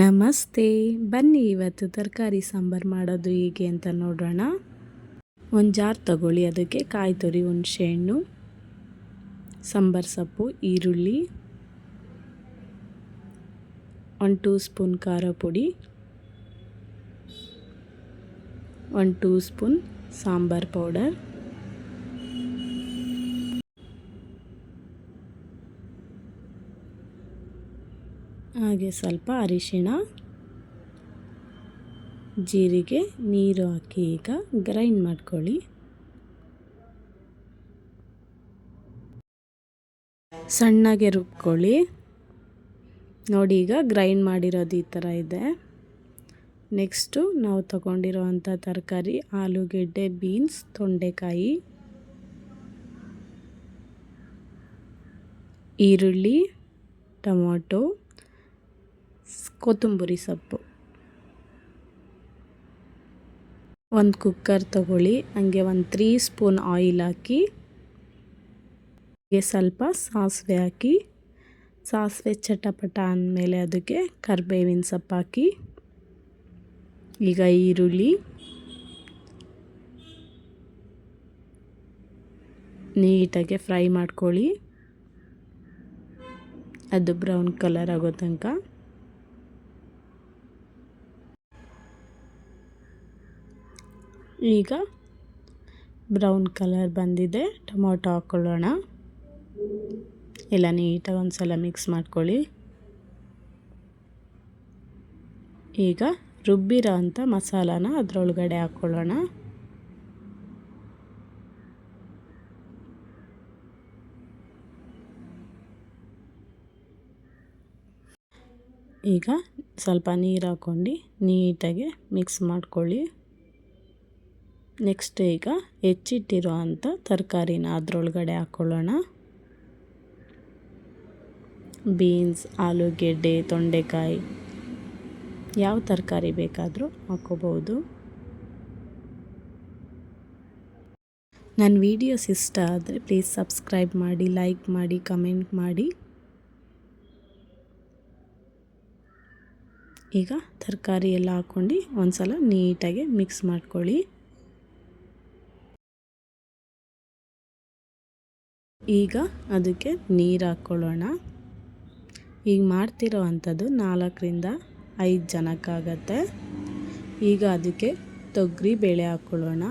ನಮಸ್ತೆ. ಬನ್ನಿ ಇವತ್ತು ತರಕಾರಿ ಸಾಂಬಾರು ಮಾಡೋದು ಹೇಗೆ ಅಂತ ನೋಡೋಣ. ಒಂದು ಜಾರ್ ತಗೊಳ್ಳಿ, ಅದಕ್ಕೆ ಕಾಯಿ ತುರಿ ಹುಣಸೆಹಣ್ಣು ಸಾಂಬಾರು ಸೊಪ್ಪು, ಈರುಳ್ಳಿ, ಒಂದು ಟೂ ಸ್ಪೂನ್ ಖಾರ ಪುಡಿ, ಒಂದು ಟೂ ಸ್ಪೂನ್ ಸಾಂಬಾರು ಪೌಡರ್. ಹಾಗೆ ಸ್ವಲ್ಪ ಅರಿಶಿಣ, ಜೀರಿಗೆ, ನೀರು ಹಾಕಿ ಈಗ ಗ್ರೈಂಡ್ ಮಾಡ್ಕೊಳ್ಳಿ. ಸಣ್ಣಗೆ ರುಬ್ಕೊಳ್ಳಿ. ನೋಡಿ ಈಗ ಗ್ರೈಂಡ್ ಮಾಡಿರೋದು ಈ ಥರ ಇದೆ. ನೆಕ್ಸ್ಟು ನಾವು ತಗೊಂಡಿರೋವಂಥ ತರಕಾರಿ ಆಲೂಗೆಡ್ಡೆ ಬೀನ್ಸ್ ತೊಂಡೆಕಾಯಿ, ಈರುಳ್ಳಿ, ಟೊಮೊಟೊ ಕೊತ್ತಂಬರಿ ಸೊಪ್ಪು. ಒಂದು ಕುಕ್ಕರ್ ತಗೊಳ್ಳಿ, ಹಂಗೆ ಒಂದು ತ್ರೀ ಸ್ಪೂನ್ ಆಯಿಲ್ ಹಾಕಿ ಸ್ವಲ್ಪ ಸಾಸಿವೆ ಹಾಕಿ, ಸಾಸಿವೆ ಚಟಪಟ ಅಂದಮೇಲೆ ಅದಕ್ಕೆ ಕರಿಬೇವಿನ ಸೊಪ್ಪು ಹಾಕಿ, ಈಗ ಈರುಳ್ಳಿ, ನೀಟಾಗಿ ಫ್ರೈ ಮಾಡ್ಕೊಳ್ಳಿ. ಅದು ಬ್ರೌನ್ ಕಲರ್ ಆಗೋ ತನಕ. ಈಗ ಬ್ರೌನ್ ಕಲರ್ ಬಂದಿದೆ. ಟೊಮೊಟೊ ಹಾಕ್ಕೊಳ್ಳೋಣ ಎಲ್ಲ ನೀಟಾಗಿ ಒಂದು ಸಲ ಮಿಕ್ಸ್ ಮಾಡ್ಕೊಳ್ಳಿ. ಈಗ ರುಬ್ಬಿರೋ ಅಂಥ ಮಸಾಲಾನ ಅದರೊಳಗಡೆ ಹಾಕ್ಕೊಳ್ಳೋಣ ಈಗ ಸ್ವಲ್ಪ ನೀರು ಹಾಕ್ಕೊಂಡು ನೀಟಾಗಿ ಮಿಕ್ಸ್ ಮಾಡ್ಕೊಳ್ಳಿ. ನೆಕ್ಸ್ಟ್ ಈಗ ಹೆಚ್ಚಿಟ್ಟಿರೋ ಅಂಥ ತರಕಾರಿನ ಅದರೊಳಗಡೆ ಹಾಕ್ಕೊಳ್ಳೋಣ ಬೀನ್ಸ್ ಆಲೂಗೆಡ್ಡೆ ತೊಂಡೆಕಾಯಿ ಯಾವ ತರಕಾರಿ ಬೇಕಾದರೂ ಹಾಕ್ಕೋಬೋದು ನನ್ನ ವೀಡಿಯೋಸ್ ಇಷ್ಟ ಆದರೆ ಪ್ಲೀಸ್ ಸಬ್ಸ್ಕ್ರೈಬ್ ಮಾಡಿ ಲೈಕ್ ಮಾಡಿ ಕಮೆಂಟ್ ಮಾಡಿ. ಈಗ ತರಕಾರಿ ಎಲ್ಲ ಹಾಕ್ಕೊಂಡು ಒಂದು ಸಲ ನೀಟಾಗಿ ಮಿಕ್ಸ್ ಮಾಡ್ಕೊಳ್ಳಿ. ಈಗ ಅದಕ್ಕೆ ನೀರು ಹಾಕ್ಕೊಳ್ಳೋಣ. ಈಗ ಮಾಡ್ತಿರೋ ಅಂಥದ್ದು ನಾಲ್ಕರಿಂದ ಐದು ಜನಕ್ಕಾಗತ್ತೆ. ಈಗ ಅದಕ್ಕೆ ತೊಗರಿ ಬೇಳೆ ಹಾಕ್ಕೊಳ್ಳೋಣ.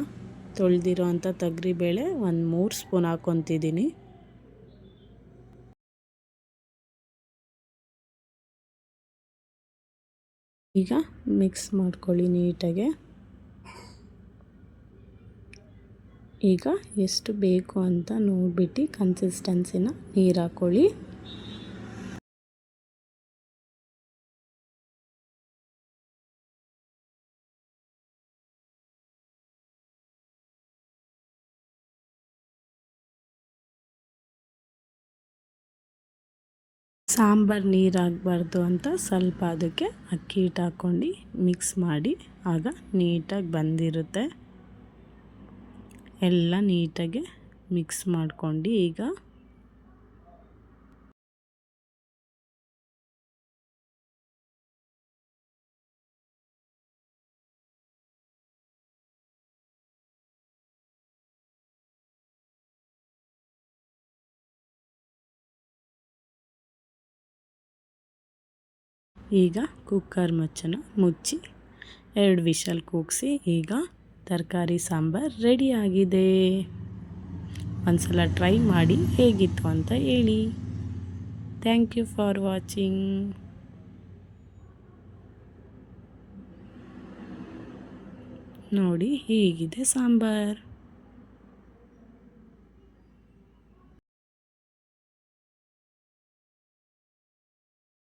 ತೊಳೆದಿರೋ ಅಂಥ ತೊಗರಿ ಬೇಳೆ ಒಂದು ಮೂರು ಸ್ಪೂನ್ ಹಾಕ್ಕೊತಿದ್ದೀನಿ. ಈಗ ಮಿಕ್ಸ್ ಮಾಡ್ಕೊಳ್ಳಿ ನೀಟಾಗೆ. ಈಗ ಎಷ್ಟು ಬೇಕು ಅಂತ ನೋಡಿಬಿಟ್ಟು ಕನ್ಸಿಸ್ಟೆನ್ಸಿನ ನೀರು ಹಾಕ್ಕೊಳ್ಳಿ ಸಾಂಬಾರು ನೀರು ಆಗಬಾರ್ದು ಅಂತ ಸ್ವಲ್ಪ ಅದಕ್ಕೆ ಅಕ್ಕಿ ಹಿಟ್ಟು ಹಾಕ್ಕೊಂಡು ಮಿಕ್ಸ್ ಮಾಡಿ, ಆಗ ನೀಟಾಗಿ ಬಂದಿರುತ್ತೆ. ಎಲ್ಲ ನೀಟಾಗಿ ಮಿಕ್ಸ್ ಮಾಡ್ಕೊಂಡು ಈಗ ಈಗ ಕುಕ್ಕರ್ ಮಚ್ಚನ ಮುಚ್ಚಿ ಎರಡು ವಿಷಲ್ ಕೂಗಿಸಿ ಈಗ ತರಕಾರಿ, ಸಾಂಬಾರು ರೆಡಿಯಾಗಿದೆ ಒಂದು ಸಲ ಟ್ರೈ ಮಾಡಿ ಹೇಗಿತ್ತು ಅಂತ ಹೇಳಿ. ಥ್ಯಾಂಕ್ ಯು ಫಾರ್ ವಾಚಿಂಗ್ ನೋಡಿ ಹೀಗಿದೆ ಸಾಂಬಾರು.